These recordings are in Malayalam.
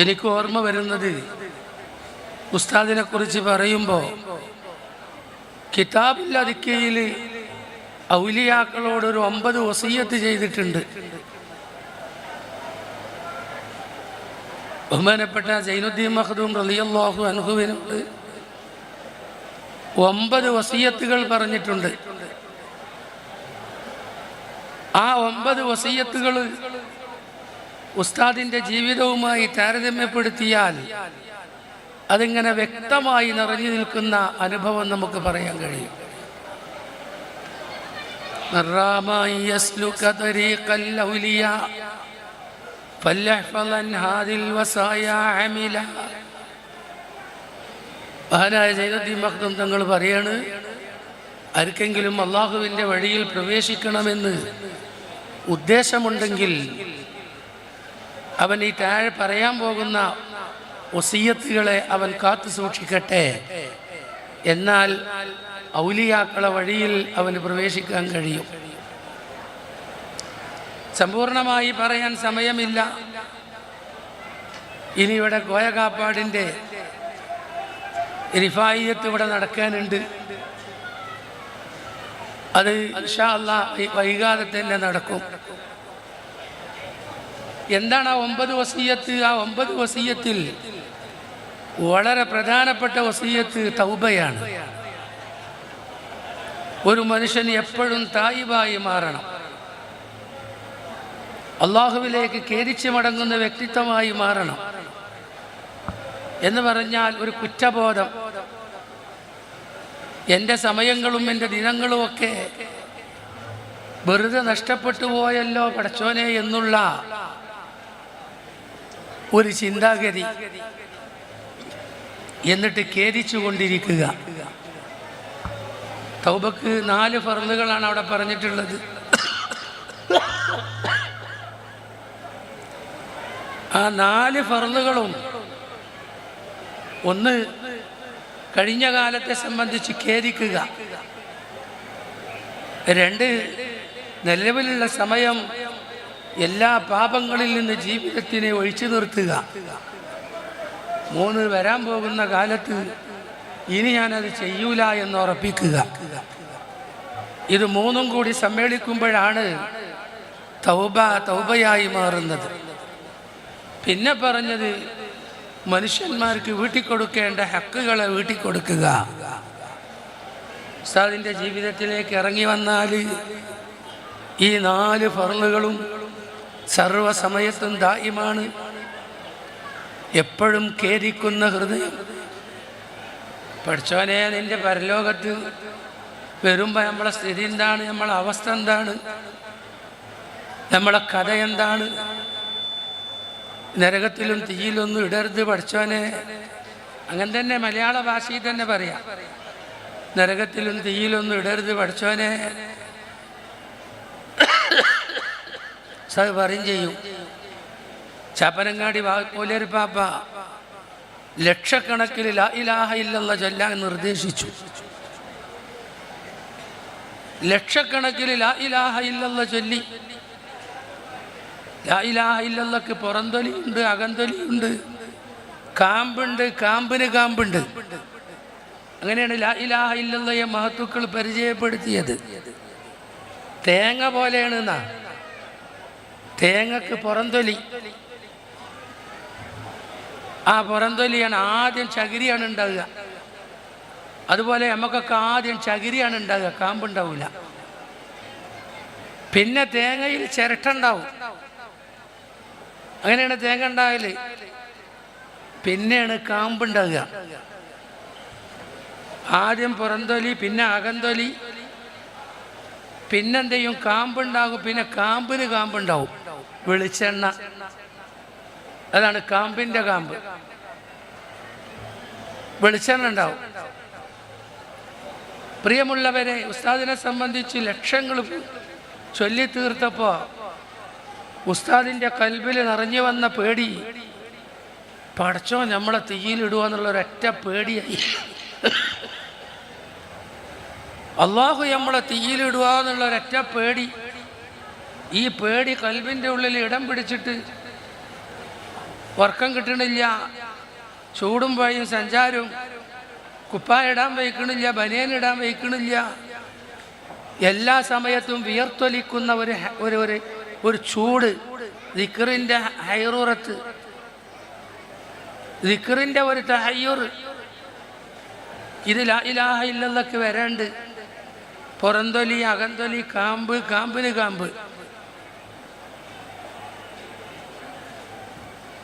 എനിക്ക് ഓർമ്മ വരുന്നത് ഉസ്താദിനെ കുറിച്ച് പറയുമ്പോൾ കിതാബിൽ അതിക്കയിൽ ഔലിയാക്കളോട് ഒരു ഒമ്പത് വസീയത്ത് ചെയ്തിട്ടുണ്ട്. ബഹുമാനപ്പെട്ട ജൈനുദ്ദീൻ മഹദൂം റലിയല്ലാഹു അൻഹുവിനോട് ഒമ്പത് വസീയത്തുകൾ പറഞ്ഞിട്ടുണ്ട്. ആ ഒമ്പത് വസീയത്തുകൾ ഉസ്താദിന്റെ ജീവിതവുമായി താരതമ്യപ്പെടുത്തിയാൽ അതിങ്ങനെ വ്യക്തമായി നിറഞ്ഞു നിൽക്കുന്ന അനുഭവം നമുക്ക് പറയാൻ കഴിയും. മഹാനായ ജൈനദ്ദീൻ മഹ്ദം തങ്ങൾ പറയാണ് ആർക്കെങ്കിലും അള്ളാഹുവിന്റെ വഴിയിൽ പ്രവേശിക്കണമെന്ന് ഉദ്ദേശമുണ്ടെങ്കിൽ അവൻ ഈ താഴെ പറയാൻ പോകുന്ന ഒസിയത്തുകളെ അവൻ കാത്തു സൂക്ഷിക്കട്ടെ. എന്നാൽ ഔലിയാക്കളെ വഴിയിൽ അവന് പ്രവേശിക്കാൻ കഴിയും. സമ്പൂർണമായി പറയാൻ സമയമില്ല. ഇനി ഇവിടെ കോയകാപ്പാടിന്റെ റിഫായിയത്ത് ഇവിടെ നടക്കാനുണ്ട്. അത് ഇൻഷാ അല്ലാ വൈകാതെ തന്നെ നടക്കും. എന്താണ് ആ ഒമ്പത് വസീയത്ത്? ആ ഒമ്പത് വസീയത്തിൽ വളരെ പ്രധാനപ്പെട്ട വസീയത്ത് തൗബയാണ്. ഒരു മനുഷ്യൻ എപ്പോഴും തായിബായി മാറണം. അള്ളാഹുവിലേക്ക് കേരിച്ചു മടങ്ങുന്ന വ്യക്തിത്വമായി മാറണം. എന്ന് പറഞ്ഞാൽ ഒരു കുറ്റബോധം. എന്റെ സമയങ്ങളും എന്റെ ദിനങ്ങളും ഒക്കെ വെറുതെ നഷ്ടപ്പെട്ടു പോയല്ലോ പടച്ചോനെ എന്നുള്ള ഒരു ചിന്താഗതി എന്നിട്ട് ഖേദിച്ചു കൊണ്ടിരിക്കുക. തൗബക്ക് നാല് ഫർളുകളാണ് അവിടെ പറഞ്ഞിട്ടുള്ളത്. ആ നാല് ഫർളുകളും ഒന്ന് കഴിഞ്ഞ കാലത്തെ സംബന്ധിച്ച് ഖേദിക്കുക. രണ്ട് നിലവിലുള്ള സമയം എല്ലാ പാപങ്ങളിൽ നിന്ന് ജീവിതത്തിനെ ഒഴിച്ചു നിർത്തുക. മൂന്ന് വരാൻ പോകുന്ന കാലത്ത് ഇനി ഞാനത് ചെയ്യൂല എന്ന് ഉറപ്പിക്കുക. ഇത് മൂന്നും കൂടി സമ്മേളിക്കുമ്പോഴാണ് തൗബ തൗബയായി മാറുന്നത്. പിന്നെ പറഞ്ഞത് മനുഷ്യന്മാർക്ക് വീട്ടിക്കൊടുക്കേണ്ട ഹക്കുകളെ വീട്ടിക്കൊടുക്കുക. ഉസ്താദിന്റെ ജീവിതത്തിലേക്ക് ഇറങ്ങി വന്നാൽ ഈ നാല് ഫർളുകളും സർവസമയത്തും ദായിമാണ് എപ്പോഴും കേരിക്കുന്ന ഹൃദയം. പഠിച്ചോനെ നിന്റെ പരലോകത്ത് വരുമ്പോൾ നമ്മളെ സ്ഥിതി എന്താണ്? നമ്മളെ അവസ്ഥ എന്താണ്? നമ്മളെ കഥ എന്താണ്? നരകത്തിലും തീയിലൊന്നും ഇടരുത് പഠിച്ചോനെ അങ്ങനെ തന്നെ മലയാള ഭാഷയിൽ തന്നെ പറയാം. നരകത്തിലും തീയിലൊന്നും ഇടരുത് പഠിച്ചോനെ സത് പറയും ചെയ്യും. ചാപ്പനങ്ങാടി പോലൊരു പാപ്പ ലക്ഷക്കണക്കിൽ ലാ ഇലാഹ ഇല്ലെന്ന ചൊല്ലാൻ നിർദ്ദേശിച്ചു. ലക്ഷക്കണക്കിൽ ലാ ഇലാഹ ഇല്ലെന്ന ചൊല്ലി. ലാ ഇലാഹ ഇല്ലല്ലക്ക് പുറന്തൊലിയുണ്ട് അകന്തൊലിയുണ്ട്. കാമ്പുണ്ട് കാമ്പിന് കാമ്പുണ്ട്. അങ്ങനെയാണ് ലാ ഇലാഹ ഇല്ലല്ലയെ മഹത്തുക്കൾ പരിചയപ്പെടുത്തിയത്. തേങ്ങ പോലെയാണ് എന്നാ തേങ്ങക്ക് പുറന്തൊലി. ആ പുറന്തൊലിയാണ് ആദ്യം ചകിരിയാണ് ഉണ്ടാവുക. അതുപോലെ നമുക്കൊക്കെ ആദ്യം ചകിരിയാണ് ഉണ്ടാവുക കാമ്പുണ്ടാവില്ല പിന്നെ തേങ്ങയിൽ ചിരട്ടുണ്ടാവും. അങ്ങനെയാണ് തേങ്ങ ഉണ്ടാകൽ പിന്നെയാണ് കാമ്പുണ്ടാവുക. ആദ്യം പുറന്തൊലി പിന്നെ അകന്തൊലി. പിന്നെന്ത് ചെയ്യും കാമ്പുണ്ടാകും പിന്നെ കാമ്പിന് കാമ്പുണ്ടാവും. വെളിച്ചെണ്ണ. അതാണ് കാമ്പിന്റെ കാമ്പ്. വെളിച്ചെണ്ണ ഉണ്ടാവും. പ്രിയമുള്ളവരെ ഉസ്താദിനെ സംബന്ധിച്ച് ലക്ഷങ്ങൾ ചൊല്ലി തീർത്തപ്പോൾ ഉസ്താദിന്റെ കൽബിൽ നിറഞ്ഞു വന്ന പേടി പടച്ചോ നമ്മളെ തീയിലിടുക എന്നുള്ള ഒരൊറ്റ പേടിയായി. അള്ളാഹു നമ്മളെ തീയിലിടുക എന്നുള്ള ഒരൊറ്റ പേടി ഈ പേടി കൽവിന്റെ ഉള്ളിൽ ഇടം പിടിച്ചിട്ട് ഉറക്കം കിട്ടണില്ല ചൂടും പഴയും സഞ്ചാരവും കുപ്പ ഇടാൻ വയ്ക്കണില്ല ഇടാൻ വയ്ക്കണില്ല. എല്ലാ സമയത്തും വിയർത്തൊലിക്കുന്ന ഒരു ഒരു ഒരു ഒരു ചൂട് ദിക്കറിന്റെ ഹൈറൂറത്ത് ദിക്കറിന്റെ ഒരു തഹയ്യൂർ. ഇത് ലാ ഇലാഹ ഇല്ലല്ലക്ക് വരണ്ട്. പുറന്തൊലി അകന്തൊലി കാമ്പ് കാമ്പിന് കാമ്പ്.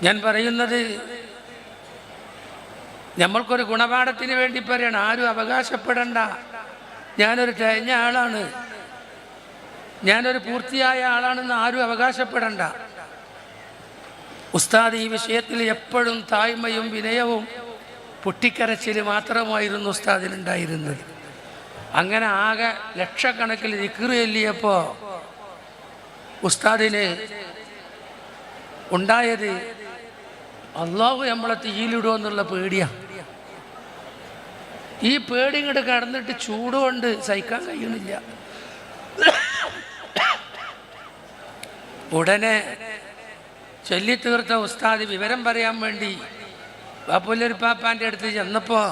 ഞാൻ പറയുന്നത് നമ്മൾക്കൊരു ഗുണപാഠത്തിന് വേണ്ടി പറയണം. ആരും അവകാശപ്പെടണ്ട. ഞാനൊരു തികഞ്ഞ ആളാണ്. ഞാനൊരു പൂർത്തിയായ ആളാണെന്ന് ആരും അവകാശപ്പെടണ്ട. ഉസ്താദ് ഈ വിഷയത്തിൽ എപ്പോഴും തായ്മയും വിനയവും പൊട്ടിക്കരച്ചിൽ മാത്രമായിരുന്നു ഉസ്താദിനുണ്ടായിരുന്നത് അങ്ങനെ ആകെ ലക്ഷക്കണക്കിൽ ദിക്കറ് ചൊല്ലിയപ്പോൾ ഉസ്താദിന് ഉണ്ടായത് അള്ളാഹു നമ്മളെ തീയിലിടുക എന്നുള്ള പേടിയാണ് ഈ പേടി ഇങ്ങോട്ട് കടന്നിട്ട് ചൂടുകൊണ്ട് സഹിക്കാൻ കഴിയണില്ല ഉടനെ ചൊല്ലിത്തീർത്ത ഉസ്താദ് വിവരം പറയാൻ വേണ്ടി ബാപ്പുല്ലൊരു പാപ്പാന്റെ അടുത്ത് ചെന്നപ്പോൾ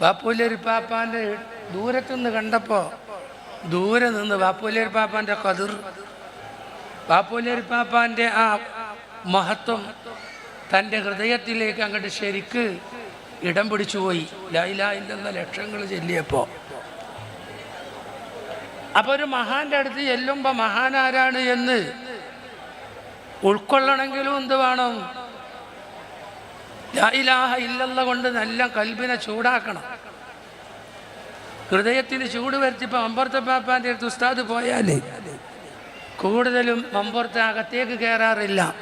ബാപ്പുല്ലൊരു പാപ്പാന്റെ ദൂരത്തുനിന്ന് കണ്ടപ്പോൾ ദൂരെ നിന്ന് ബാപ്പുല്ലൊരു പാപ്പാന്റെ കതിർ ബാപ്പുല്ലൊരു പാപ്പാന്റെ ആ മഹത്വം തന്റെ ഹൃദയത്തിലേക്ക് അങ്ങോട്ട് ശരിക്ക് ഇടം പിടിച്ചു പോയി. ലൈലായില്ലെന്ന ലക്ഷങ്ങൾ ചൊല്ലിയപ്പോൾ അപ്പൊ ഒരു മഹാന്റെ അടുത്ത് ചെല്ലുമ്പോൾ മഹാൻ ആരാണ് എന്ന് ഉൾക്കൊള്ളണമെങ്കിലും എന്ത് വേണം? ലൈലാഹ ഇല്ലെന്ന കൊണ്ട് നല്ല കൽബിനെ ചൂടാക്കണം. ഹൃദയത്തിന് ചൂട് വരുത്തിപ്പോൾ മമ്പുറത്തെ പാപ്പാന്റെ അടുത്ത് ഉസ്താദ് പോയാൽ കൂടുതലും മമ്പുറത്തെ അകത്തേക്ക് കയറാറില്ല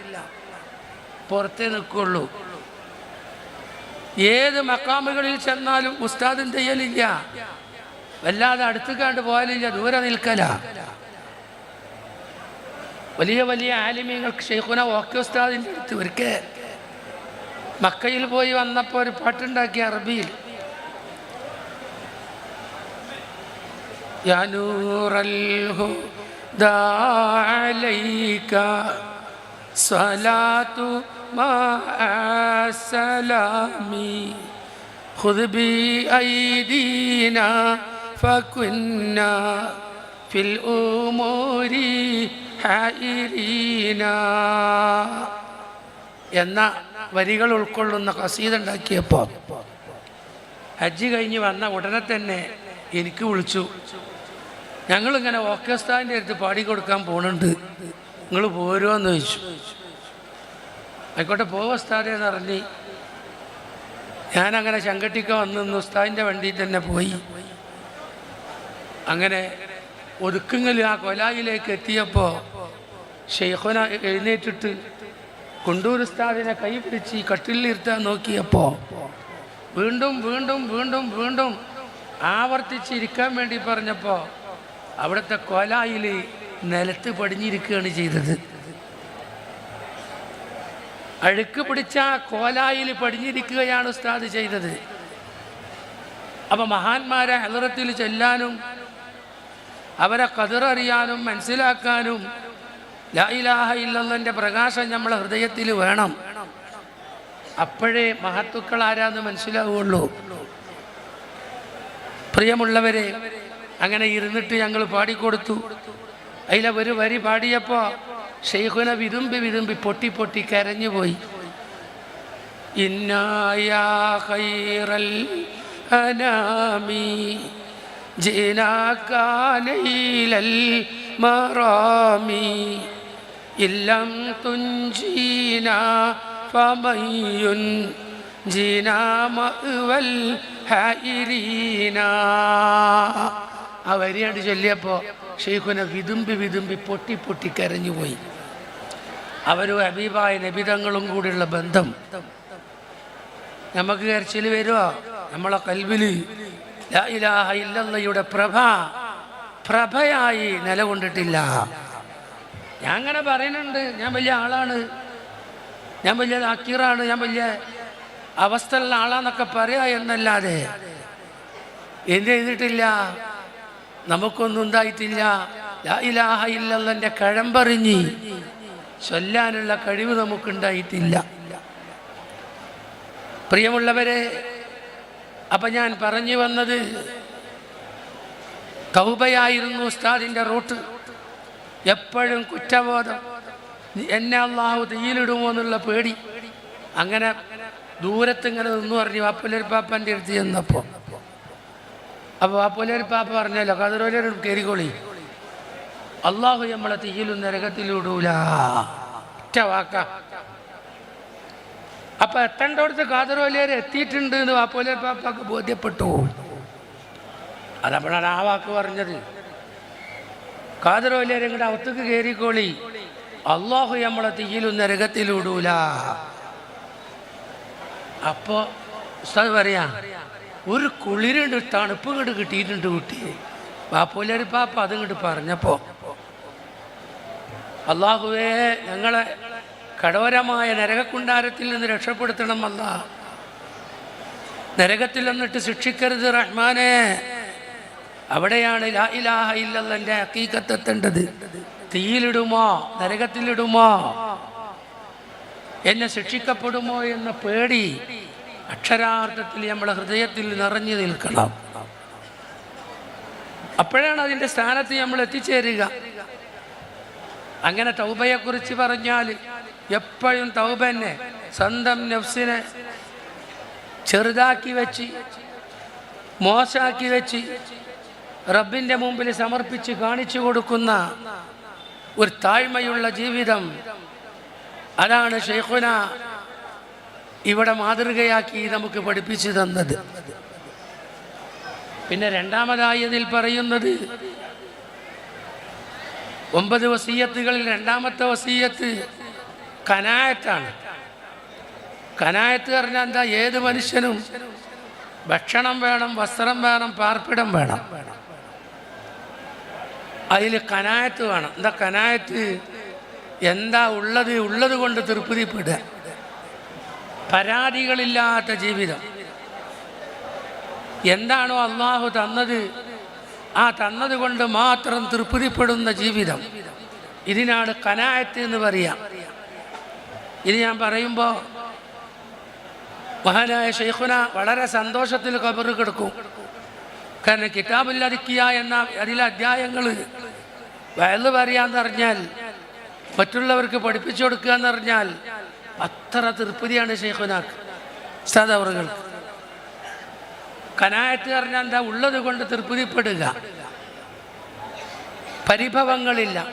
പുറത്തേ നിൽക്കുള്ളൂ. ഏത് മക്കാമുകളിൽ ചെന്നാലും ഉസ്താദിന്റെ ചെയ്യലില്ല വല്ലാതെ അടുത്ത് കണ്ട് പോയാലില്ല ദൂരെ നിൽക്കല. വലിയ വലിയ ആലിമ്യങ്ങൾക്ക് ഷെയ്ഖുന ഓക്കെ ഉസ്താദിന്റെ അടുത്ത് ഒരിക്കൽ മക്കയിൽ പോയി വന്നപ്പോൾ ഒരു പാട്ടുണ്ടാക്കി അറബിയിൽ. ദാ അലൈക സ്വലാത്തു عليك صلاة مع السلام خذ بأيدينا فكنا في الأمور حائرين എന്ന വരികൾ ഉൾക്കൊള്ളുന്ന കസീത ഉണ്ടാക്കിയപ്പോൾ ഹജ്ജ് കഴിഞ്ഞ് വന്ന ഉടനെ തന്നെ എനിക്ക് വിളിച്ചു ഞങ്ങളിങ്ങനെ ഓർക്കസ്ട്രാൻ്റെ അടുത്ത് പാടിക്കൊടുക്കാൻ പോകുന്നുണ്ട് നിങ്ങൾ പോരുമോ എന്ന് ചോദിച്ചു ആയിക്കോട്ടെ പോവോ ഉസ്താദേ എന്ന് പറഞ്ഞ് ഞാനങ്ങനെ ശങ്കട്ടിക്ക വന്ന് ഉസ്താദിന്റെ വണ്ടിയിൽ തന്നെ പോയി. അങ്ങനെ ഒതുക്കുങ്ങൽ ആ കൊലായിലേക്ക് എത്തിയപ്പോൾ ഷെയ്ഖുന എഴുന്നേറ്റിട്ട് കൊണ്ടൂർ ഉസ്താദിനെ കൈ പിടിച്ച് കട്ടിലിരുത്താൻ നോക്കിയപ്പോൾ വീണ്ടും വീണ്ടും വീണ്ടും വീണ്ടും ആവർത്തിച്ചിരിക്കാൻ വേണ്ടി പറഞ്ഞപ്പോൾ അവിടുത്തെ കൊലായിൽ നിലത്ത് പടിഞ്ഞിരിക്കുകയാണ് ചെയ്തത്. അഴുക്ക് പിടിച്ച കോലായിൽ പടിഞ്ഞിരിക്കുകയാണ് ഉസ്താദ് ചെയ്തത്. അപ്പം മഹാന്മാരെ ഹലറത്തിൽ ചെല്ലാനും അവരെ കതിററിയാനും മനസ്സിലാക്കാനും ലാ ഇലാഹ ഇല്ലല്ലന്റെ പ്രകാശം നമ്മളെ ഹൃദയത്തിൽ വേണം. അപ്പോഴേ മഹത്തുക്കൾ ആരാന്ന് മനസ്സിലാവുള്ളൂ. പ്രിയമുള്ളവരെ അങ്ങനെ ഇരുന്നിട്ട് ഞങ്ങൾ പാടിക്കൊടുത്തു. അതിലെ ഒരു വരി പാടിയപ്പോൾ ഷെയ്ഖുന വിരുമ്പി വിരുമ്പി പൊട്ടി പൊട്ടി കരഞ്ഞുപോയി പോയി. ഖൈറൽ അനാമി ആ വരിയാണ്ട് ചൊല്ലിയപ്പോൾ ഷെയ്ഖുന വിതുമ്പി വിതുമ്പി പൊട്ടി പൊട്ടി കരഞ്ഞുപോയി. അവരും ഹബീബായ നബിതങ്ങളും കൂടിയുള്ള ബന്ധം. നമുക്ക് കരച്ചിൽ വരുക നമ്മളെ കൽവിൽ ലാ ഇലാഹ ഇല്ലല്ലയുടെ പ്രഭ പ്രഭയായി നിലകൊണ്ടിട്ടില്ല. ഞാൻ അങ്ങനെ പറയുന്നുണ്ട്. ഞാൻ വലിയ ആളാണ്. ഞാൻ വലിയ അക്കീറാണ്. ഞാൻ വലിയ അവസ്ഥയുള്ള ആളാന്നൊക്കെ പറയാ എന്നല്ലാതെ. എന്ത് ചെയ്തിട്ടില്ല? നമുക്കൊന്നും ഉണ്ടായിട്ടില്ല ഇലാഹ ഇല്ലല്ലന്റെ കഴമ്പറിഞ്ഞ് ചൊല്ലാനുള്ള കഴിവ് നമുക്കുണ്ടായിട്ടില്ല. പ്രിയമുള്ളവരെ അപ്പം ഞാൻ പറഞ്ഞു വന്നത് തൗബയായിരുന്നു ഉസ്താദിന്റെ റൂട്ട്. എപ്പോഴും കുറ്റബോധം. എന്നെ അള്ളാഹു തീയിലിടുമോ എന്നുള്ള പേടി. അങ്ങനെ ദൂരത്തിങ്ങനെ നിന്ന് പറഞ്ഞു വാപ്പുലൊരു പാപ്പന്റെ അടുത്ത് ചെന്നപ്പോൾ അപ്പോൾ ഒരു പാപ്പ പറഞ്ഞല്ലോ കതിരോലൊരു കയറിക്കോളി അള്ളാഹു നമ്മളെ തീയിലും നരകത്തിലൂടൂല. ഒറ്റ വാക്ക. അപ്പൊ എത്തേണ്ടടുത്ത് കാതറോലിയർ എത്തിയിട്ടുണ്ട് എന്ന് വാപ്പോലിയർ പാപ്പാക്ക് ബോധ്യപ്പെട്ടു. അതപ്പോഴാണ് ആ വാക്ക് പറഞ്ഞത്. കാതറോലിയർ ഇങ്ങോട്ട് അവത്തേക്ക് കയറിക്കോളി അള്ളാഹു നമ്മളെ തീയിലും നരകത്തിലൂടൂല. അപ്പോ ഉസ്താദ് പറയാ ഒരു കുളിരുണ്ട് തണുപ്പ് ഇങ്ങോട്ട് കിട്ടിയിട്ടുണ്ട് കുട്ടിയെ വാപ്പോലിയർ പാപ്പ അത് ഇങ്ങോട്ട് പറഞ്ഞപ്പോ അള്ളാഹുവേ ഞങ്ങളെ കടോരമായ നരകക്കുണ്ടാരത്തിൽ നിന്ന് രക്ഷപ്പെടുത്തണമല്ല നരകത്തിൽ എന്നിട്ട് ശിക്ഷിക്കരുത് റഹ്മാനെ. അവിടെയാണ് ലാ ഇലാഹ ഇല്ലല്ലന്റെ ഹക്കീക്കത്തെത്തേണ്ടത് തീയിലിടുമോ? നരകത്തിലിടുമോ? എന്നെ ശിക്ഷിക്കപ്പെടുമോ എന്ന പേടി അക്ഷരാർത്ഥത്തിൽ നമ്മളെ ഹൃദയത്തിൽ നിറഞ്ഞു നിൽക്കണം. അപ്പോഴാണ് അതിന്റെ സ്ഥാനത്ത് നമ്മൾ എത്തിച്ചേരുക. അങ്ങനെ തൗബയെക്കുറിച്ച് പറഞ്ഞാൽ എപ്പോഴും തൗബനെ സ്വന്തം നഫ്സിനെ ചെറുതാക്കി വെച്ച് മോശാക്കി വെച്ച് റബ്ബിന്റെ മുമ്പിൽ സമർപ്പിച്ച് കാണിച്ചു കൊടുക്കുന്ന ഒരു താഴ്മയുള്ള ജീവിതം. അതാണ് ഷെയ്ഖുന ഇവിടെ മാതൃകയാക്കി നമുക്ക് പഠിപ്പിച്ചു തന്നത്. പിന്നെ രണ്ടാമതായി അതിൽ പറയുന്നത് ഒമ്പത് വസീയത്തുകളിൽ രണ്ടാമത്തെ വസീയത്ത് കനായത്താണ്. കനായത്ത് പറഞ്ഞാൽ എന്താ? ഏത് മനുഷ്യനും ഭക്ഷണം വേണം വസ്ത്രം വേണം പാർപ്പിടം വേണം. അതിൽ കനായത്ത് വേണം. എന്താ കനായത്ത്? എന്താ ഉള്ളത്? ഉള്ളത് കൊണ്ട് തൃപ്തിപ്പെടുക. പരാതികളില്ലാത്ത ജീവിതം. എന്താണോ അള്ളാഹു തന്നത്? ആ തന്നത് കൊണ്ട് മാത്രം തൃപ്തിപ്പെടുന്ന ജീവിതം. ഇതിനാണ് കനായത്ത് എന്ന് പറയാം. ഇത് ഞാൻ പറയുമ്പോൾ മഹാനായ ഷെയ്ഖുന വളരെ സന്തോഷത്തിൽ കബറ് കിടക്കും. കാരണം കിതാബില്ലതിക്കുക എന്ന അതിലെ അധ്യായങ്ങൾ വയൽ പറയാന്ന് പറഞ്ഞാൽ മറ്റുള്ളവർക്ക് പഠിപ്പിച്ചു കൊടുക്കുക എന്ന് പറഞ്ഞാൽ അത്ര തൃപ്തിയാണ് ഷെയ്ഖുനാക്ക് സദവറുകൾക്ക് കനായത്ത് പറഞ്ഞാൽ എന്താ ഉള്ളത് കൊണ്ട് തൃപ്തിപ്പെടുക? പരിഭവങ്ങളില്ല.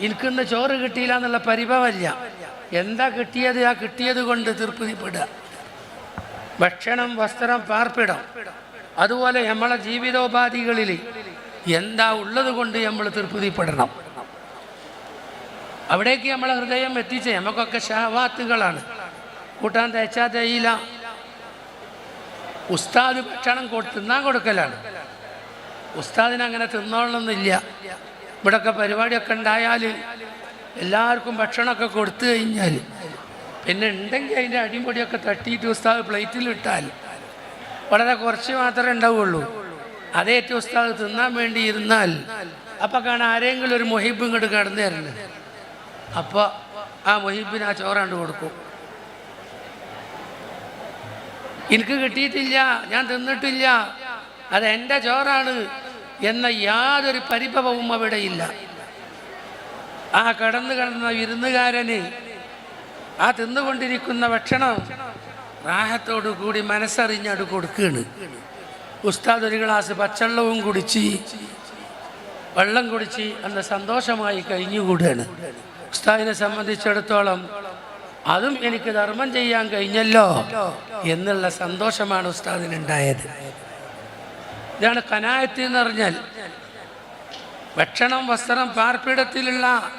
എനിക്കിന്ന് ചോറ് കിട്ടിയില്ല എന്നുള്ള പരിഭവമില്ല. എന്താ കിട്ടിയത്? ആ കിട്ടിയത് കൊണ്ട് തൃപ്തിപ്പെടുക. ഭക്ഷണം വസ്ത്രം പാർപ്പിടം. അതുപോലെ നമ്മളെ ജീവിതോപാധികളിൽ എന്താ ഉള്ളത് കൊണ്ട് നമ്മൾ തൃപ്തിപ്പെടണം. അവിടേക്ക് നമ്മളെ ഹൃദയം എത്തിച്ചേ. നമുക്കൊക്കെ ഷഹവാത്തുകളാണ് കൂട്ടാൻ തേച്ചാ തേയില. ഉസ്താദ് ഭക്ഷണം തിന്നാൻ കൊടുക്കലാണ്. ഉസ്താദിന് അങ്ങനെ തിന്നോളണമെന്നില്ല ഇവിടെയൊക്കെ പരിപാടിയൊക്കെ ഉണ്ടായാൽ എല്ലാവർക്കും ഭക്ഷണമൊക്കെ കൊടുത്തു കഴിഞ്ഞാൽ പിന്നെ ഉണ്ടെങ്കിൽ അതിന്റെ അടിപൊടിയൊക്കെ തട്ടിയിട്ട് ഉസ്താദ് പ്ലേറ്റിൽ ഇട്ടാൽ വളരെ കുറച്ച് മാത്രമേ ഉണ്ടാവുള്ളൂ. അതേറ്റ ഉസ്താദ് തിന്നാൻ വേണ്ടി ഇരുന്നാൽ അപ്പം കാണാൻ ആരെങ്കിലും ഒരു മൊഹിബ് ഇങ്ങോട്ട് കടന്നു തരുന്നത് അപ്പോൾ ആ മൊഹീബിന് ആ ചോറാണ്ട് കൊടുക്കും. എനിക്ക് കിട്ടിയിട്ടില്ല ഞാൻ തിന്നിട്ടില്ല അത് എന്റെ ചോറാണ് എന്ന യാതൊരു പരിഭവവും ഇല്ല. ആ കടന്നു കിടന്ന വിരുന്നുകാരന് ആ തിന്നുകൊണ്ടിരിക്കുന്ന ഭക്ഷണം റാഹത്തോടു കൂടി മനസ്സറിഞ്ഞട് കൊടുക്കുകയാണ് ഉസ്താദ് ഒരു ഗ്ലാസ് പച്ചവെള്ളവും കുടിച്ച് വെള്ളം കുടിച്ച് അന്ന് സന്തോഷമായി കഴിഞ്ഞുകൂടുകയാണ് ഉസ്താദിനെ സംബന്ധിച്ചിടത്തോളം അതും എനിക്ക് ധർമ്മം ചെയ്യാൻ കഴിഞ്ഞല്ലോ എന്നുള്ള സന്തോഷമാണ് ഉസ്താദിനുണ്ടായത്. ഇതാണ് കനായത്ത് എന്ന് പറഞ്ഞാൽ ഭക്ഷണം വസ്ത്രം പാർപ്പിടത്തിലുള്ള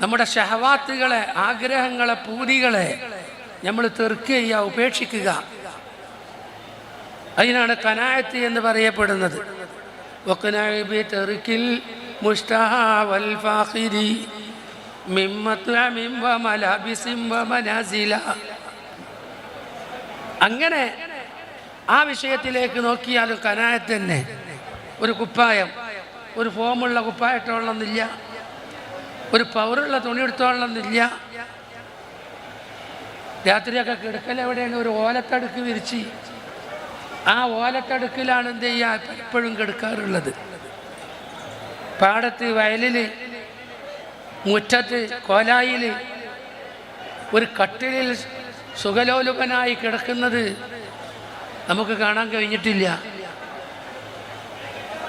നമ്മുടെ ഷഹവാത്തുകളെ ആഗ്രഹങ്ങളെ പൂതികളെ നമ്മൾ തെറുക്കുക ഉപേക്ഷിക്കുക. അതിനാണ് കനായത്ത് എന്ന് പറയപ്പെടുന്നത്. ഒക്കനായി തെറുക്കിൽ മുഷ്തഹാവൽ വൽ ഫാഹിരി അങ്ങനെ ആ വിഷയത്തിലേക്ക് നോക്കിയാൽ കനായത്ത് തന്നെ. ഒരു കുപ്പായം ഒരു ഫോമുള്ള കുപ്പായിട്ടുള്ളന്നില്ല ഒരു പവറുള്ള തുണി എടുത്തോളന്നില്ല രാത്രിയൊക്കെ കിടക്കൽ എവിടെയാണ്? ഒരു ഓലത്തടുക്ക് വിരിച്ച്. ആ ഓലത്തടുക്കിലാണ് എന്ത് ചെയ്യുക? എപ്പോഴും കിടക്കാറുള്ളത്. പാടത്ത് വയലിൽ മുറ്റത്ത് കോലായിൽ ഒരു കട്ടിലിൽ സുഖലോലുപനായി കിടക്കുന്നത് നമുക്ക് കാണാൻ കഴിഞ്ഞിട്ടില്ല.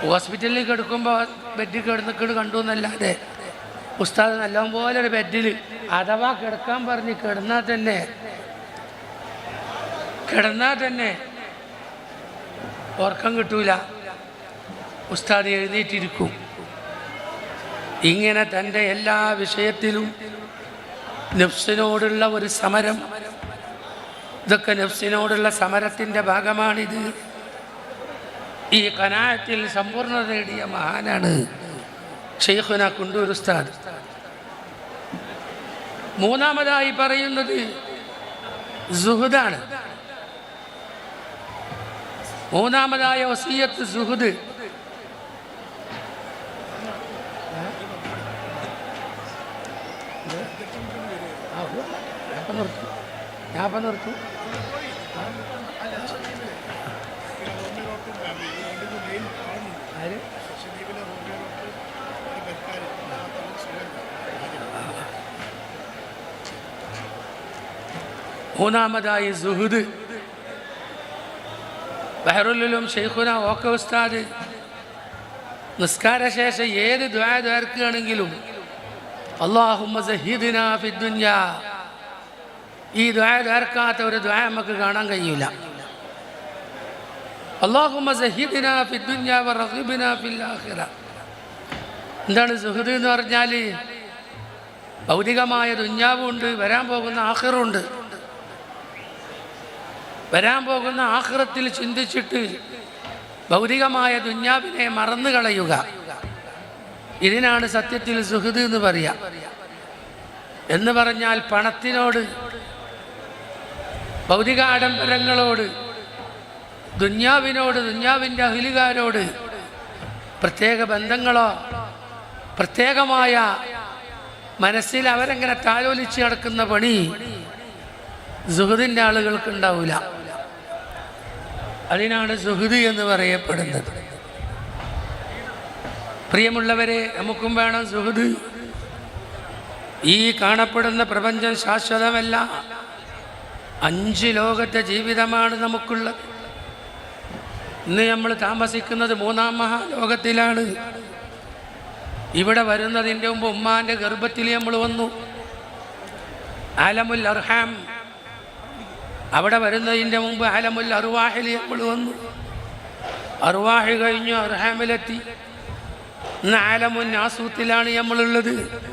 ഹോസ്പിറ്റലിൽ കിടക്കുമ്പോൾ ബെഡിൽ കിടന്നിട്ട് കണ്ടു എന്നല്ലാതെ ഉസ്താദ് നല്ലപോലെ ഒരു ബെഡിൽ അഥവാ കിടക്കാൻ പറഞ്ഞ് കിടന്നാൽ തന്നെ കിടന്നാൽ തന്നെ ഉറക്കം കിട്ടൂല. ഉസ്താദ് എഴുന്നേറ്റിരിക്കും. ഇങ്ങനെ തന്റെ എല്ലാ വിഷയത്തിലും നെഫ്സിനോടുള്ള ഒരു സമരം. ഇതൊക്കെ നെഫ്സിനോടുള്ള സമരത്തിന്റെ ഭാഗമാണിത്. ഈ കനായത്തിൽ സമ്പൂർണത നേടിയ മഹാനാണ് ഷെയ്ഖുന കുണ്ടൂർ ഉസ്താദ്. മൂന്നാമതായി പറയുന്നത് സുഹൃദാണ്. മൂന്നാമതായ വസീയത്ത് സുഹൃദ് ഞാൻ അപ്പം നിർത്തും. മൂന്നാമതായി സുഹുദ്. ബഹറുല്ലും ഷെയ്ഖുന ഓക്കെ ഉസ്താദ്. നിസ്കാരശേഷം ഏത് ദ്വാ ദ്വാർക്കുകയാണെങ്കിലും അള്ളാഹുമ്മ ഈ ദ്വായ തീർക്കാത്ത ഒരു ദ്വായ നമുക്ക് കാണാൻ കഴിയില്ല അള്ളാഹുമ്മ എന്താണ് സുഹൃദ് എന്ന് പറഞ്ഞാൽ ഭൗതികമായ ദുഞ്ഞാവുണ്ട് വരാൻ പോകുന്ന ആഖിറുണ്ട്. വരാൻ പോകുന്ന ആഹ്റത്തിൽ ചിന്തിച്ചിട്ട് ഭൗതികമായ ദുഞ്ഞാവിനെ മറന്നു കളയുക. ഇതിനാണ് സത്യത്തിൽ സുഹൃദ് എന്ന് പറയാം. എന്ന് പറഞ്ഞാൽ പണത്തിനോട് ഭൗതിക ആഡംബരങ്ങളോട് ദുന്യാവിനോട് ദുന്യാവിന്റെ അഹിലുകാരോട് പ്രത്യേക ബന്ധങ്ങളോ പ്രത്യേകമായ മനസ്സിൽ അവരെങ്ങനെ താലോലിച്ച് നടക്കുന്ന പണി സുഹൃദിന്റെ ആളുകൾക്ക് ഉണ്ടാവില്ല അതിനാണ് സുഹൃദ് എന്ന് പറയപ്പെടുന്നത്. പ്രിയമുള്ളവരെ നമുക്കും വേണം സുഹൃത് ഈ കാണപ്പെടുന്ന പ്രപഞ്ചം ശാശ്വതമല്ല. അഞ്ച് ലോകത്തെ ജീവിതമാണ് നമുക്കുള്ളത്. ഇന്ന് നമ്മൾ താമസിക്കുന്നത് മൂന്നാം മഹാലോകത്തിലാണ്. ഇവിടെ വരുന്നതിന്റെ മുമ്പ് ഉമ്മാന്റെ ഗർഭത്തിൽ നമ്മൾ വന്നു. ആലമുൽ അർഹാം. അവിടെ വരുന്നതിന്റെ മുമ്പ് ആലമുൽ അറുവാഹിൽ നമ്മൾ വന്നു. അറുവാഹി കഴിഞ്ഞു അർഹാമിലെത്തി. ഇന്ന് ആലമുൻ ആസൂത്തിലാണ് നമ്മളുള്ളത്.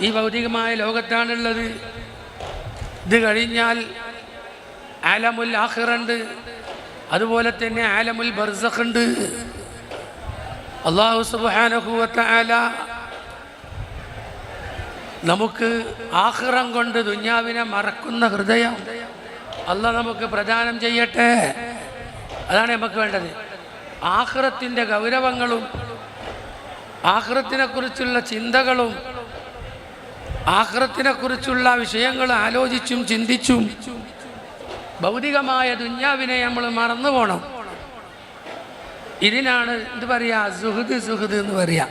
ഈ ഭൗതികമായ ലോകത്താണുള്ളത്. ഇത് കഴിഞ്ഞാൽ ആലമുൽ ആഹിറുണ്ട് അതുപോലെ തന്നെ ആലമുൽ ബർസഖുണ്ട്. അള്ളാഹു സുബാനഹുവത്ത ആല നമുക്ക് ആഹ്റം കൊണ്ട് ദുഞ്ഞാവിനെ മറക്കുന്ന ഹൃദയം അല്ല നമുക്ക് പ്രദാനം ചെയ്യട്ടെ. അതാണ് നമുക്ക് വേണ്ടത്. ആഹ്റത്തിന്റെ ഗൗരവങ്ങളും ആഹ്റത്തിനെ കുറിച്ചുള്ള ചിന്തകളും ആഹ്റത്തിനെ കുറിച്ചുള്ള വിഷയങ്ങൾ ആലോചിച്ചും ചിന്തിച്ചും ഭൗതികമായ ദുഞ്ഞാവിനെ നമ്മൾ മറന്നു പോകണം ഇതിനാണ് എന്ത് പറയാ? സുഹൃദ് സുഹൃദ് എന്ന് പറയാ.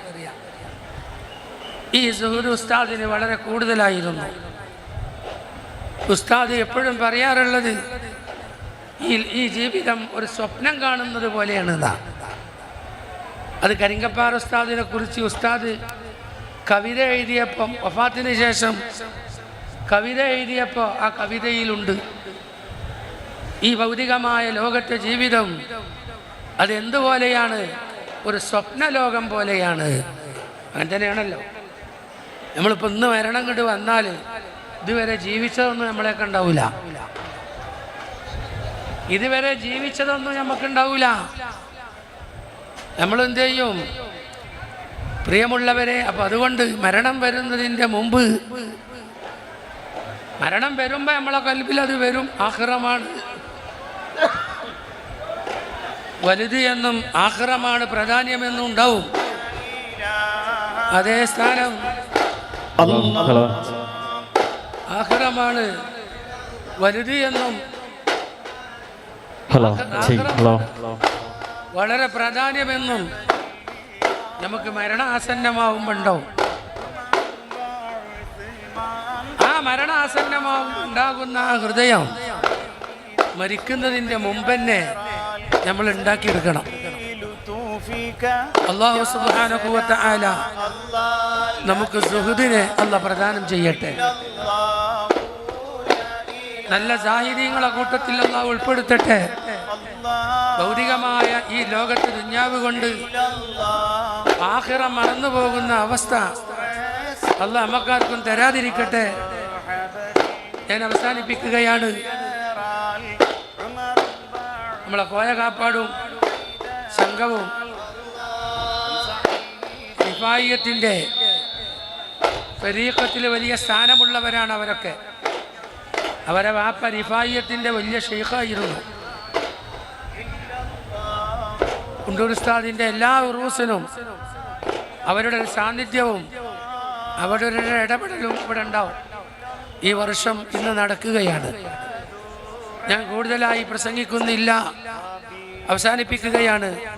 ഈ സുഹൃദ് ഉസ്താദിന് വളരെ കൂടുതലായിരുന്നു. ഉസ്താദ് എപ്പോഴും പറയാറുള്ളത് ഈ ഈ ജീവിതം ഒരു സ്വപ്നം കാണുന്നത് പോലെയാണ് അത് കരിങ്കപ്പാറ ഉസ്താദിനെ കുറിച്ച് ഉസ്താദ് കവിത എഴുതിയപ്പം വഫാത്തിന് ശേഷം കവിത എഴുതിയപ്പോൾ ആ കവിതയിലുണ്ട്. ഈ ഭൗതികമായ ലോകത്തെ ജീവിതം അതെന്തുപോലെയാണ്? ഒരു സ്വപ്നലോകം പോലെയാണ്. അങ്ങനെ തന്നെയാണല്ലോ. നമ്മളിപ്പോൾ ഇന്ന് മരണം കണ്ട് വന്നാൽ ഇതുവരെ ജീവിച്ചതൊന്നും നമ്മളെ ഉണ്ടാവില്ല ഇതുവരെ ജീവിച്ചതൊന്നും നമുക്കുണ്ടാവില്ല നമ്മൾ ചെയ്യും? പ്രിയമുള്ളവരെ അപ്പം അതുകൊണ്ട് മരണം വരുന്നതിന്റെ മുമ്പ് മരണം വരുമ്പോൾ നമ്മളെ കൽപ്പിൽ അത് വരും ആഹ്റമാണ്. വലുത് എന്നും ആഹ്റമാണ് പ്രാധാന്യമെന്നും ഉണ്ടാവും. അതേ സ്ഥാനം. ആഹ്റമാണ് വലുത് എന്നും ഹലോ ഹലോ. വളരെ പ്രാധാന്യമെന്നും നമുക്ക് മരണാസന്നമാവുമ്പോണ്ടോ ആ മരണാസന്നമാവും ഉണ്ടാകുന്ന ആ ഹൃദയം മരിക്കുന്നതിന്റെ മുമ്പന്നെ നമ്മൾ ഉണ്ടാക്കിയെടുക്കണം അള്ളാഹു സുബാനുഭവത്തെ ആല നമുക്ക് സുഹൃദിനെ അല്ല പ്രദാനം ചെയ്യട്ടെ. നല്ല സാഹിത്യങ്ങളെ കൂട്ടത്തിൽ അള്ളാഹ് ഉൾപ്പെടുത്തട്ടെ. ഭൗതികമായ ഈ ലോകത്ത് ദുഞ്ഞാവ് കൊണ്ട് ആഹിറ മറന്നു പോകുന്ന അവസ്ഥ അല്ല അമ്മക്കാർക്കും തരാതിരിക്കട്ടെ. ഞാൻ അവസാനിപ്പിക്കുകയാണ്. നമ്മളെ കോയ കാപ്പാടും സംഘവും സിഫായിയത്തിന്റെ പരീക്കത്തിൽ വലിയ സ്ഥാനമുള്ളവരാണ് അവരൊക്കെ. അവരെ വാപ്പ റിഫായിയത്തിന്റെ വലിയ ഷെയ്ഖായിരുന്നു. കുണ്ടൂർ എല്ലാ ഉറൂസിനും അവരുടെ ഒരു സാന്നിധ്യവും അവരുടെ ഒരു ഇടപെടലും ഇവിടെ ഉണ്ടാവും. ഈ വർഷം ഇന്ന് നടക്കുകയാണ്. ഞാൻ കൂടുതലായി പ്രസംഗിക്കുന്നില്ല അവസാനിപ്പിക്കുകയാണ്.